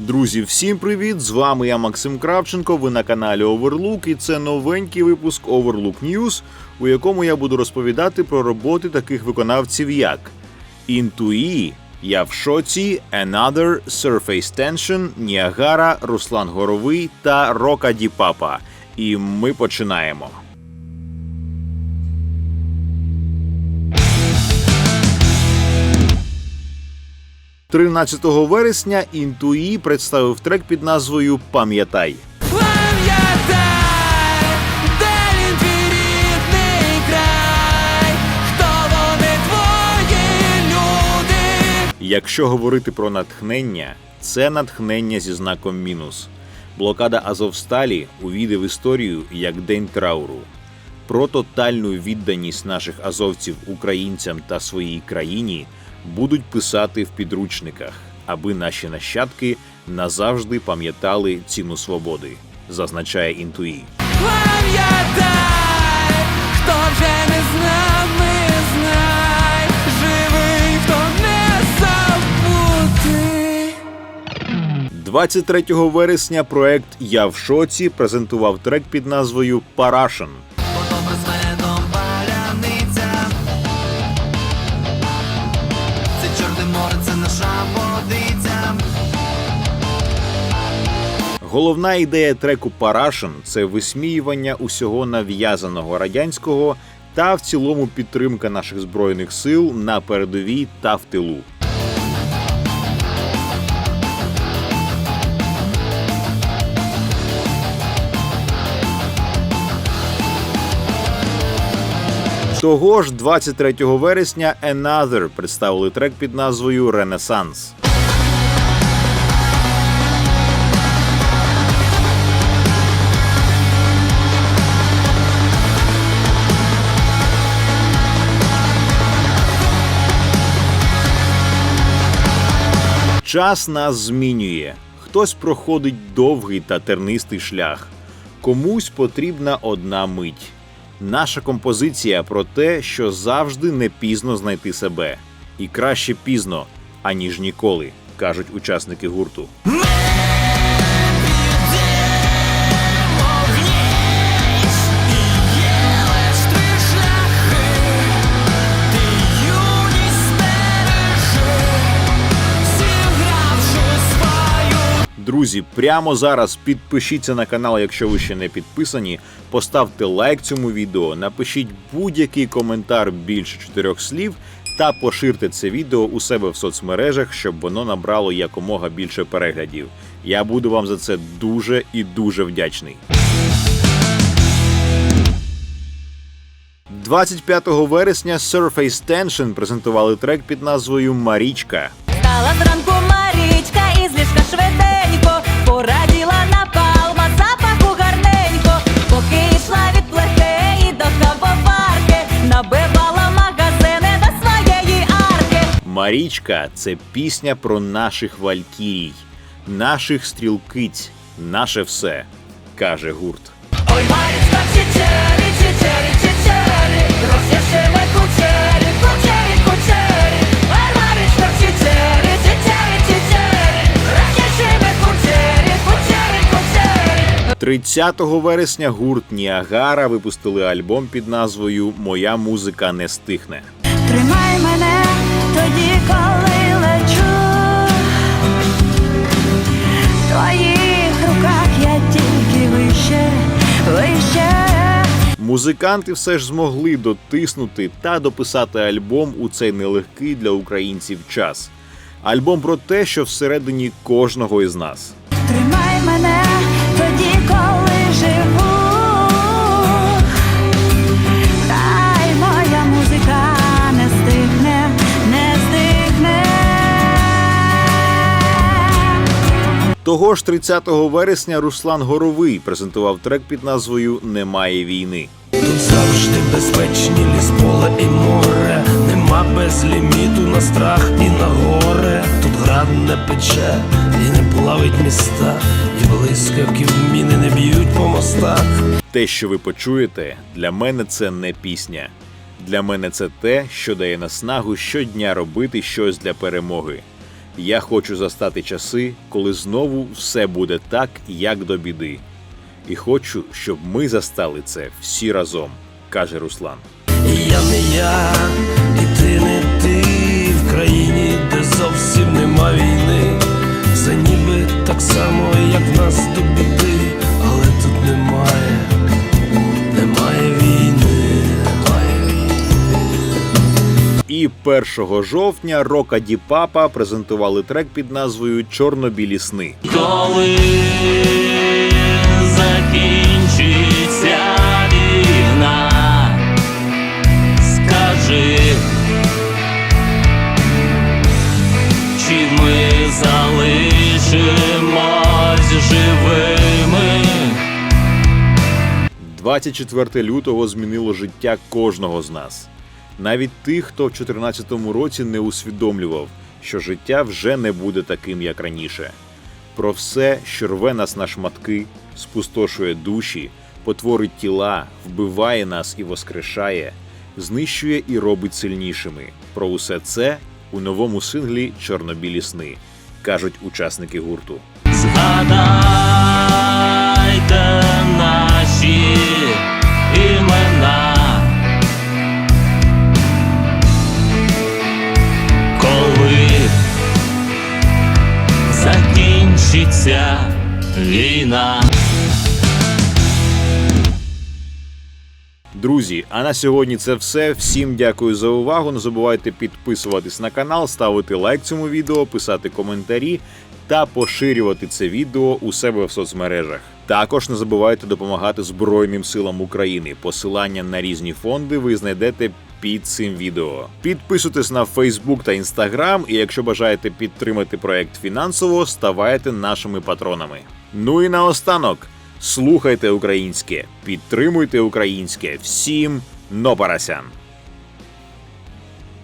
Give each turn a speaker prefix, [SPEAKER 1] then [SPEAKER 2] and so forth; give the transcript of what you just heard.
[SPEAKER 1] Друзі, всім привіт! З вами я Максим Кравченко. Ви на каналі Overlook, і це новенький випуск Overlook News, у якому я буду розповідати про роботи таких виконавців, як Інтуї, Я в шоці, Another, Surface Tension, Ніагара, Руслан Горовий та Рока Діпапа. І ми починаємо. – 13 вересня Інтуї представив трек під назвою Пам'ятай. Якщо говорити про натхнення, це натхнення зі знаком мінус. Блокада Азовсталі увійде в історію як День трауру. Про тотальну відданість наших азовців українцям та своїй країні будуть писати в підручниках, аби наші нащадки назавжди пам'ятали ціну свободи, зазначає інтуї.
[SPEAKER 2] Пам'ятай, хто вже не з нами, знай, живий, хто не забутий.
[SPEAKER 1] 23 вересня проект Я в шоці презентував трек під назвою Парашин.
[SPEAKER 2] Добре
[SPEAKER 1] Головна ідея треку Парашин це висміювання усього нав'язаного радянського та в цілому підтримка наших збройних сил на передовій та в тилу. Того ж 23 вересня Another представили трек під назвою Ренесанс. Час нас змінює. Хтось проходить довгий та тернистий шлях. Комусь потрібна одна мить. Наша композиція про те, що завжди не пізно знайти себе. І краще пізно, аніж ніколи, кажуть учасники гурту. Друзі, прямо зараз підпишіться на канал, якщо ви ще не підписані. Поставте лайк цьому відео, напишіть будь-який коментар більше чотирьох слів та поширте це відео у себе в соцмережах, щоб воно набрало якомога більше переглядів. Я буду вам за це дуже і дуже вдячний. 25 вересня Surface Tension презентували трек під назвою Марічка.
[SPEAKER 3] Стала зранку Марічка із ліжка швиденько,
[SPEAKER 1] Марічка це пісня про наших валькірій, наших стрілкиць, наше все, каже гурт.
[SPEAKER 3] Ой, Марічка, чечері, чечері, чечері, роз'яшили кучері, кучері, кучері. Ой, Марічка, чечері, чечері, чечері, роз'яшили кучері, кучері, кучері.
[SPEAKER 1] 30 вересня гурт Ніагара випустили альбом під назвою Моя музика не стихне.
[SPEAKER 3] Тримай мене тоді, твоїх руках я тільки вище, вище.
[SPEAKER 1] Музиканти все ж змогли дотиснути та дописати альбом у цей нелегкий для українців час. Альбом про те, що всередині кожного із нас.
[SPEAKER 3] Тримай мене
[SPEAKER 1] Того ж 30 вересня Руслан Горовий презентував трек під назвою Немає війни.
[SPEAKER 4] Тут завжди безпечні ліс, поле і море, нема безліміту на страх і на горе. Тут град не пече і не плавить міста, і блискавки в міни не б'ють по мостах.
[SPEAKER 1] Те, що ви почуєте, для мене це не пісня. Для мене це те, що дає наснагу щодня робити щось для перемоги. Я хочу застати часи, коли знову все буде так, як до біди. І хочу, щоб ми застали це всі разом, каже Руслан.
[SPEAKER 4] Я не я, І
[SPEAKER 1] 1 жовтня Рока Ді Папа презентували трек під назвою Чорно-білі сни.
[SPEAKER 5] Коли закінчиться війна, скажи, чи ми залишимось живими?
[SPEAKER 1] 24 лютого змінило життя кожного з нас. Навіть тих, хто в 2014 році не усвідомлював, що життя вже не буде таким, як раніше. Про все, що рве нас на шматки, спустошує душі, потворить тіла, вбиває нас і воскрешає, знищує і робить сильнішими. Про усе це у новому синглі Чорнобілі сни кажуть учасники гурту.
[SPEAKER 5] Згадайте закінчиться війна.
[SPEAKER 1] Друзі, а на сьогодні це все. Всім дякую за увагу. Не забувайте підписуватись на канал, ставити лайк цьому відео, писати коментарі та поширювати це відео у себе в соцмережах. Також не забувайте допомагати Збройним силам України. Посилання на різні фонди ви знайдете під цим відео. Підписуйтесь на Фейсбук та Інстаграм, і якщо бажаєте підтримати проект фінансово, ставайте нашими патронами. Ну і наостанок. Слухайте українське, підтримуйте українське. Всім но парасян!